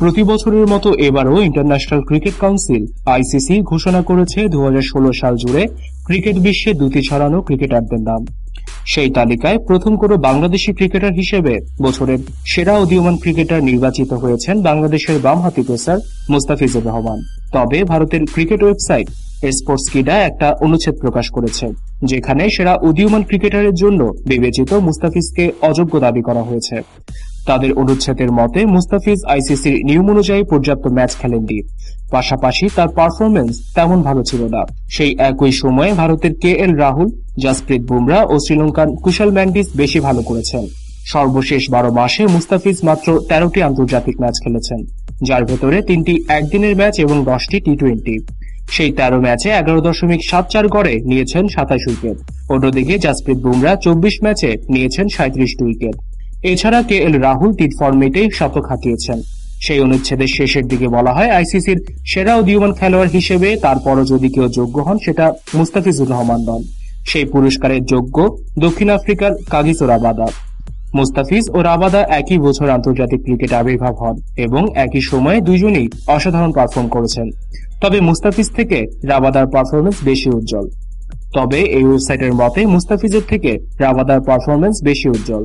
প্রতি বছরের মতো এবারও ইন্টারন্যাশনাল ক্রিকেট কাউন্সিল আইসিসি ঘোষণা করেছে দুই হাজার ষোলো সাল জুড়ে ক্রিকেট বিশ্বে দুটি ছড়ানো ক্রিকেটারদের নাম। সেই তালিকায় প্রথম কোনো বাংলাদেশি ক্রিকেটার হিসেবে বছরের সেরা উদীয়মান ক্রিকেটার নির্বাচিত হয়েছেন বাংলাদেশের বামহাতি পেসার মুস্তাফিজুর রহমান। তবে ভারতের ক্রিকেট ওয়েবসাইট স্পোর্টস কিডা একটা অনুচ্ছেদ প্রকাশ করেছে, যেখানে সেরা উদীয়মান ক্রিকেটারের জন্য বিবেচিত মুস্তাফিজকে অযোগ্য দাবি করা হয়েছে। তাদের অনুচ্ছেদের মতে, মুস্তাফিজ আইসিসির নিয়ম অনুযায়ী পর্যাপ্ত ম্যাচ খেলেননি। পাশাপাশি তার পারফরমেন্স তেমন ভালো ছিল না। সেই একই সময়ে ভারতের কে এল রাহুল, জাসপ্রীত বুমরা ও শ্রীলঙ্কান কুশল ম্যান্ডিস বেশি ভালো করেছেন। সর্বশেষ বারো মাসে মুস্তাফিজ মাত্র তেরোটি আন্তর্জাতিক ম্যাচ খেলেছেন, যার ভেতরে তিনটি একদিনের ম্যাচ এবং দশটি টি টোয়েন্টি সেই তেরো ম্যাচে এগারো দশমিক সাত চার গড়ে নিয়েছেন সাতাশ উইকেট। অন্যদিকে জাসপ্রীত বুমরা চব্বিশ ম্যাচে নিয়েছেন সাঁত্রিশটি উইকেট। এছাড়া কে এল রাহুল তিন ফর্মেটেই শতক হাঁকিয়েছেন। সেই অনুচ্ছেদের শেষের দিকে বলা হয় আইসিসির সেরা উদীয়মান খেলোয়াড় হিসেবে তারপরও যদি কেউ যোগ্য হন সেটা মুস্তাফিজুর রহমান নন। সেই পুরস্কারের যোগ্য দক্ষিণ আফ্রিকার কাগিসো রাবাদা। মুস্তাফিজ ও রাবাদা একই বছর আন্তর্জাতিক ক্রিকেটে আবির্ভাব হন এবং একই সময়ে দুজনেই অসাধারণ পারফর্ম করেছেন। তবে মুস্তাফিজ থেকে রাবাদার পারফরমেন্স বেশি উজ্জ্বল। তবে এই ওয়েবসাইটের মতে মুস্তাফিজের থেকে রাবাদার পারফরমেন্স বেশি উজ্জ্বল।